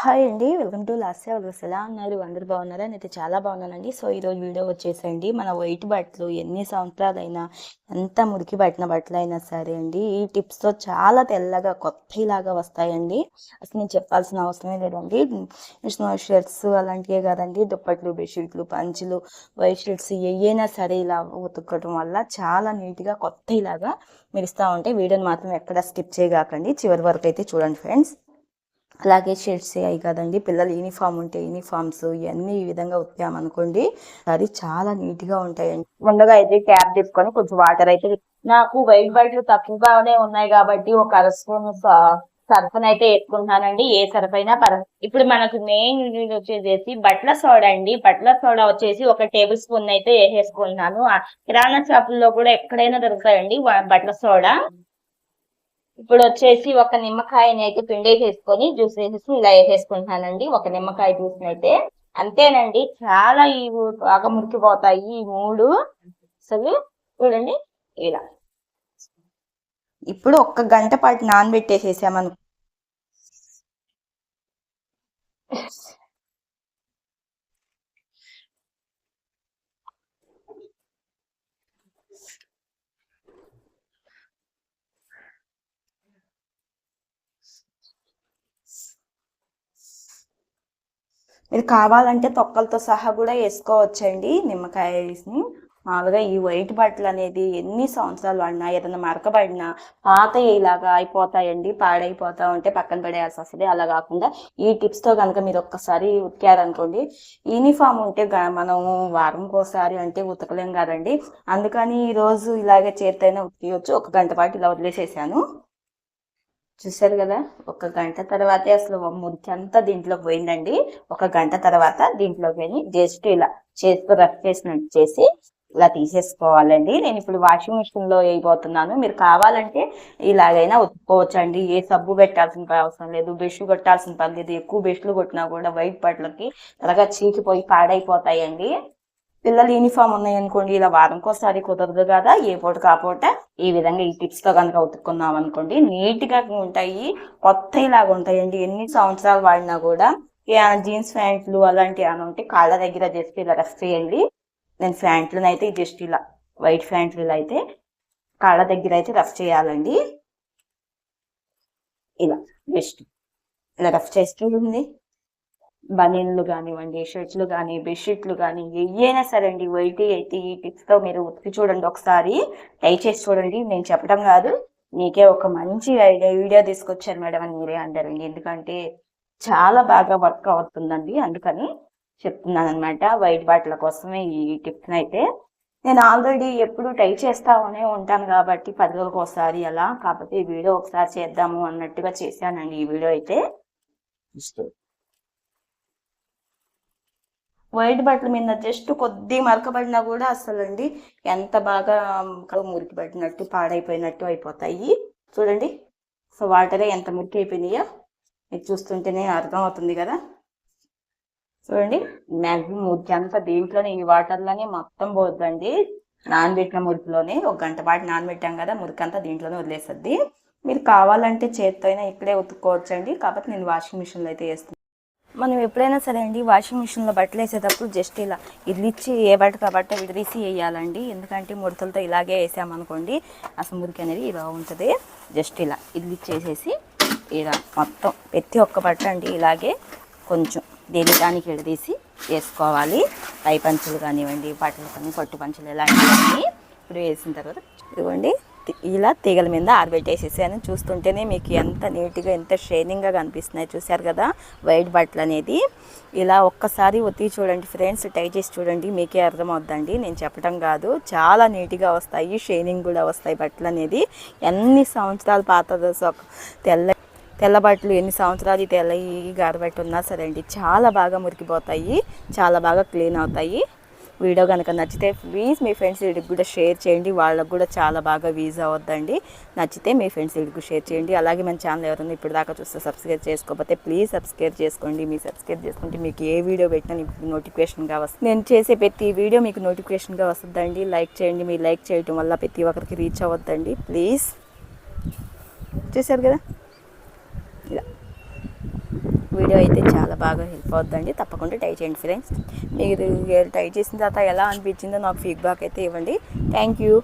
Hi అండి. Welcome to last vlogs ఎలా ఉన్నారు? అందరు బాగున్నారా? నేనైతే చాలా బాగున్నానండి. సో ఈరోజు వీడియో వచ్చేసండి. మన వైట్ బట్టలు ఎన్ని సంవత్సరాలైనా ఎంత మురికి పట్టిన బట్టలు అయినా సరే అండి ఈ టిప్స్తో చాలా తెల్లగా కొత్తలాగా వస్తాయండి. అసలు నేను చెప్పాల్సిన అవసరమే లేదండి. షర్ట్స్ అలాంటివే కాదండి. దుప్పట్లు బెడ్షీట్లు పంచులు వైట్ షర్ట్స్ ఏయైనా సరే ఇలా ఉతుక్కడం వల్ల చాలా నీట్గా కొత్తలాగా మెరుస్తూ ఉంటాయి వీడియోని మాత్రం ఎక్కడ స్కిప్ చేయగాకండి. చివరి వరకు అయితే చూడండి ఫ్రెండ్స్. అలాగే షర్ట్స్ అవి కదండి. పిల్లలు యూనిఫామ్ ఉంటే యూనిఫామ్స్ ఇవన్నీ ఈ విధంగా ఉత్తామనుకోండి అది చాలా నీట్గా ఉంటాయండి. ముందుగా అయితే ట్యాప్ తీసుకొని కొంచెం వాటర్ అయితే నాకు వైట్ బట్టలు తక్కువగానే ఉన్నాయి కాబట్టి ఒక అర స్పూన్ సర్ఫ్ అయితే వేసుకుంటున్నానండి. ఏ సర్ఫ్ అయినా ఇప్పుడు మనకు మెయిన్ వచ్చేసి బట్టల సోడా అండి. బట్టల సోడా వచ్చేసి ఒక టేబుల్ స్పూన్ అయితే వేసేసుకుంటున్నాను. ఆ కిరాణా షాపుల్లో కూడా ఎక్కడైనా దొరుకుతాయండి బట్టల సోడా. ఇప్పుడు వచ్చేసి ఒక నిమ్మకాయని అయితే పిండి చేసుకొని జ్యూస్ వేసేసి ఇలా వేసేసుకుంటున్నానండి. ఒక నిమ్మకాయ జ్యూస్ అయితే. అంతేనండి. చాలా ఇవి బాగా మురికిపోతాయి ఈ మూడు. అసలు చూడండి ఇలా. ఇప్పుడు ఒక్క గంట పాటు నానబెట్టేసేసామను మీరు కావాలంటే తొక్కలతో సహా కూడా వేసుకోవచ్చండి నిమ్మకాయని మామూలుగా ఈ వైట్ బట్టలు అనేది ఎన్ని సంవత్సరాలు వాడినా ఏదైనా మరకబడినా పాత ఇలాగా అయిపోతాయండి పాడైపోతా ఉంటే పక్కన పడేయాల్సి వస్తుంది. అలా కాకుండా ఈ టిప్స్తో కనుక మీరు ఒక్కసారి ఉతికారనుకోండి యూనిఫామ్ ఉంటే మనం వారంకోసారి అంటే ఉతకలేం కదండి. అందుకని ఈ రోజు ఇలాగే చేతైనా ఉతికియొచ్చు. ఒక గంట పాటు ఇలా వదిలేసేసాను. చూసారు కదా ఒక గంట తర్వాతే అసలు మురికి అంతా దీంట్లో పోయిందండి. ఒక గంట తర్వాత దీంట్లోకి జస్ట్ ఇలా చేతితో రఫ్ చేసినట్టు చేసి ఇలా తీసేసుకోవాలండి. నేను ఇప్పుడు వాషింగ్ మిషన్లో వేయబోతున్నాను. మీరు కావాలంటే ఇలాగైనా ఉతుక్కోవచ్చండి ఏ సబ్బు పెట్టాల్సిన అవసరం లేదు బ్రష్ కొట్టాల్సిన పని లేదు. ఎక్కువ బ్రష్లు కొట్టినా కూడా వైట్ బట్టలకి త్వరగా చీకిపోయి పాడైపోతాయండి. పిల్లలు యూనిఫామ్ ఉన్నాయనుకోండి ఇలా వారంకోసారి కుదరదు కదా ఏ పూట కాపూట ఈ విధంగా ఈ టిప్స్తో కనుక ఉతుక్కున్నాం అనుకోండి. నీట్గా ఉంటాయి కొత్త ఇలాగా ఉంటాయండి. ఎన్ని సంవత్సరాలు వాడినా కూడా జీన్స్ ప్యాంట్లు అలాంటివి ఏమైనా ఉంటే కాళ్ళ దగ్గర జస్ట్ ఇలా రఫ్ చేయండి. నేను ప్యాంట్లను అయితే జస్ట్ ఇలా వైట్ ప్యాంట్లు అయితే కాళ్ళ దగ్గర అయితే రఫ్ చేయాలండి. ఇలా జస్ట్ ఇలా రఫ్ చేస్తుంది బనీన్లు కానివ్వండి షర్ట్స్లు కానీ బెడ్షీట్లు కానీ ఏయైనా సరే అండి వైట్ అయితే ఈ టిప్స్తో మీరు ఉతికి చూడండి ఒకసారి. ట్రై చేసి చూడండి నేను చెప్పడం కాదు. మీకే ఒక మంచి ఐడియా వీడియో తీసుకొచ్చాను మేడం అని మీరే అంటారండి ఎందుకంటే చాలా బాగా వర్క్ అవుతుందండి అందుకని చెప్తున్నాను అనమాట వైట్ బాటిల్ కోసమే ఈ టిప్స్ అయితే. నేను ఆల్రెడీ ఎప్పుడు ట్రై చేస్తామనే ఉంటాను కాబట్టి పది రోజులకు ఒకసారి అలా. కాకపోతే ఈ వీడియో ఒకసారి చేద్దాము అన్నట్టుగా చేశానండి ఈ వీడియో అయితే. వైట్ బట్టల మీద జస్ట్ కొద్ది మరకబడినా కూడా అసలు అండి ఎంత బాగా మురికి పడినట్టు పాడైపోయినట్టు అయిపోతాయి. చూడండి. సో వాటరే ఎంత మురికి అయిపోయినాయో మీకు చూస్తుంటేనే అర్థం అవుతుంది కదా. చూడండి. మ్యాక్సిమం మురికి అంతా దీంట్లోనే ఈ వాటర్లోనే మొత్తం పోతుందండి నానబెట్టిన మురికిలోనే ఒక గంట పాటు నానబెట్టాం కదా మురికి అంతా దీంట్లోనే వదిలేస్తుంది మీరు కావాలంటే చేత్తో అయినా ఇక్కడే ఉతుక్కోవచ్చండి. కాకపోతే నేను వాషింగ్ మిషన్లో అయితే వేస్తాను. మనం ఎప్పుడైనా సరే అండి వాషింగ్ మిషన్లో బట్టలు వేసేటప్పుడు జస్ట్ ఇలా ఇదిలిచ్చి ఏ బట్ట ఆ బట్ట విడదీసి వేయాలండి. ఎందుకంటే ముడతలతో ఇలాగే వేసామనుకోండి అసలు మురికి అనేది ఇలా ఉంటుంది జస్ట్ ఇలా ఇదిలిచ్చి వేసేసి ఇలా మొత్తం ప్రతి ఒక్క బట్ట అండి ఇలాగే కొంచెం దేని దానికి విడదీసి వేసుకోవాలి. పై పంచులు కానివ్వండి బట్టలు కానీ పట్టు పంచులు ఇలాంటివన్నీ. ఇప్పుడు వేసిన తర్వాత ఇదిగోండి ఇలా తీగల మీద ఆరబెట్టేసేసాను చూస్తుంటేనే మీకు ఎంత నీట్గా ఎంత షైనింగ్గా కనిపిస్తున్నాయి చూశారు కదా వైట్ బట్టలు అనేది. ఇలా ఒక్కసారి ఒత్తి చూడండి ఫ్రెండ్స్ టై చేసి చూడండి మీకే అర్థమవుద్దండి. నేను చెప్పడం కాదు చాలా నీట్గా వస్తాయి షైనింగ్ కూడా వస్తాయి బట్టలు అనేది. ఎన్ని సంవత్సరాలు పాత తెల్ల తెల్ల బట్టలు ఎన్ని సంవత్సరాలు తెల్ల ఈ గారబెట్టి ఉన్నా సరే అండి చాలా బాగా మురికిపోతాయి చాలా బాగా క్లీన్ అవుతాయి. వీడియో కనుక నచ్చితే ప్లీజ్ మీ ఫ్రెండ్స్ వీడికి కూడా షేర్ చేయండి. వాళ్ళకు కూడా చాలా బాగా వీజ్ అవద్దండి నచ్చితే మీ ఫ్రెండ్స్ వీడికి షేర్ చేయండి. అలాగే మన ఛానల్ ఎవరైనా ఇప్పుడు దాకా చూస్తే సబ్స్క్రైబ్ చేసుకోకపోతే ప్లీజ్ సబ్స్క్రైబ్ చేసుకోండి. మీ సబ్స్క్రైబ్ చేసుకుంటే మీకు ఏ వీడియో పెట్టినా మీకు నోటిఫికేషన్గా వస్తుంది. నేను చేసే ప్రతి వీడియో మీకు నోటిఫికేషన్గా వస్తుందండి. లైక్ చేయండి. మీరు లైక్ చేయడం వల్ల ప్రతి ఒక్కరికి రీచ్ అవ్వద్దండి. ప్లీజ్ చూశారు కదా? ఇలా. వీడియో అయితే చాలా బాగా హెల్ప్ అవుతుందండి తప్పకుండా ట్రై చేయండి ఫ్రెండ్స్ మీరు ట్రై చేసిన తర్వాత ఎలా అనిపించిందో నాకు ఫీడ్బ్యాక్ అయితే ఇవ్వండి. Thank you